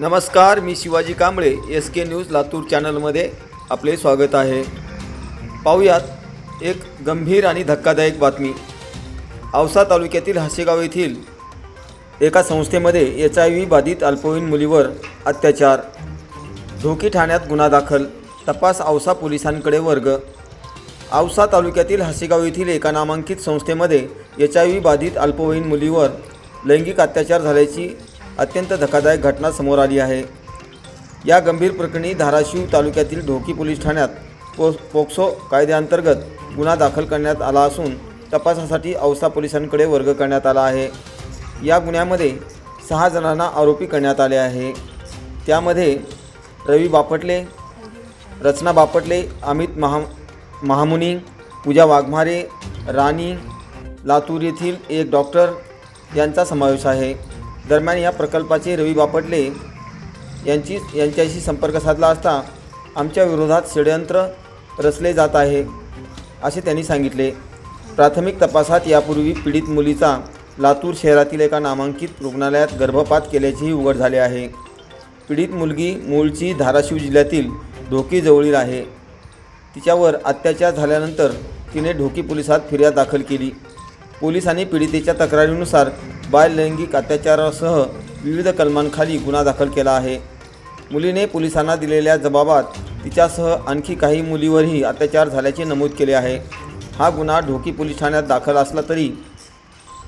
नमस्कार मी Shivaji Kamble S K news Latur चॅनलमध्ये आपले स्वागत आहे. पाहुयात एक गंभीर आणि धक्कादायक बातमी. औसा तालुक्यातील हासेगाव येथील एका संस्थेमध्ये एच आय व्ही बाधित अल्पवयीन मुलीवर अत्याचार. धोकी ठाण्यात गुन्हा दाखल. तपास औसा पोलिसांकडे वर्ग. औसा तालुक्यातील हासेगाव येथील एका नामांकित संस्थेमध्ये एच आय व्ही बाधित अल्पवयीन मुलीवर लैंगिक अत्याचार झाल्याची अत्यंत धक्कादायक घटना समोर आली आहे. या गंभीर प्रकरणी धाराशिव तालुक्यातील ढोकी पोलीस ठाण्यात पो पोक्सो कायद्याअंतर्गत गुन्हा दाखल करण्यात आला असून तपासासाठी औसा पोलिसांकडे वर्ग करण्यात आला आहे. या गुन्ह्यामध्ये सहा जणांना आरोपी करण्यात आले आहे. त्यामध्ये रवी बापटले रचना बापटले अमित महा महामुनी पूजा वाघमारे राणी लातूर येथील एक डॉक्टर यांचा समावेश आहे. दरम्यान या प्रकल्पाचे रवी बापटले यांची यांच्याशी संपर्क साधला असता आमच्या विरोधात षडयंत्र रचले जात आहे असे त्यांनी सांगितले. प्राथमिक तपासात यापूर्वी पीडित मुलीचा लातूर शहरातील एका नामांकित रुग्णालयात गर्भपात केल्याचेही उघड झाले आहे. पीडित मुलगी मूळची धाराशिव जिल्ह्यातील ढोकीजवळील आहे. तिच्यावर अत्याचार झाल्यानंतर तिने ढोकी पोलिसात फिर्याद दाखल केली. पोलिसांनी पीडितेच्या तक्रारीनुसार बाललैंगिक अत्याचारासह विविध कलमांखाली गुन्हा दाखल केला आहे. मुलीने पोलिसांना दिलेल्या जबाबात तिच्यासह आणखी काही मुलीवरही अत्याचार झाल्याचे नमूद केले आहे. हा गुन्हा ढोकी पोलीस ठाण्यात दाखल असला तरी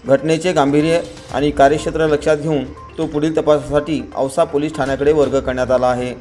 घटनेचे गांभीर्य आणि कार्यक्षेत्र लक्षात घेऊन तो पुढील तपासासाठी औसा पोलीस ठाण्याकडे वर्ग करण्यात आला आहे.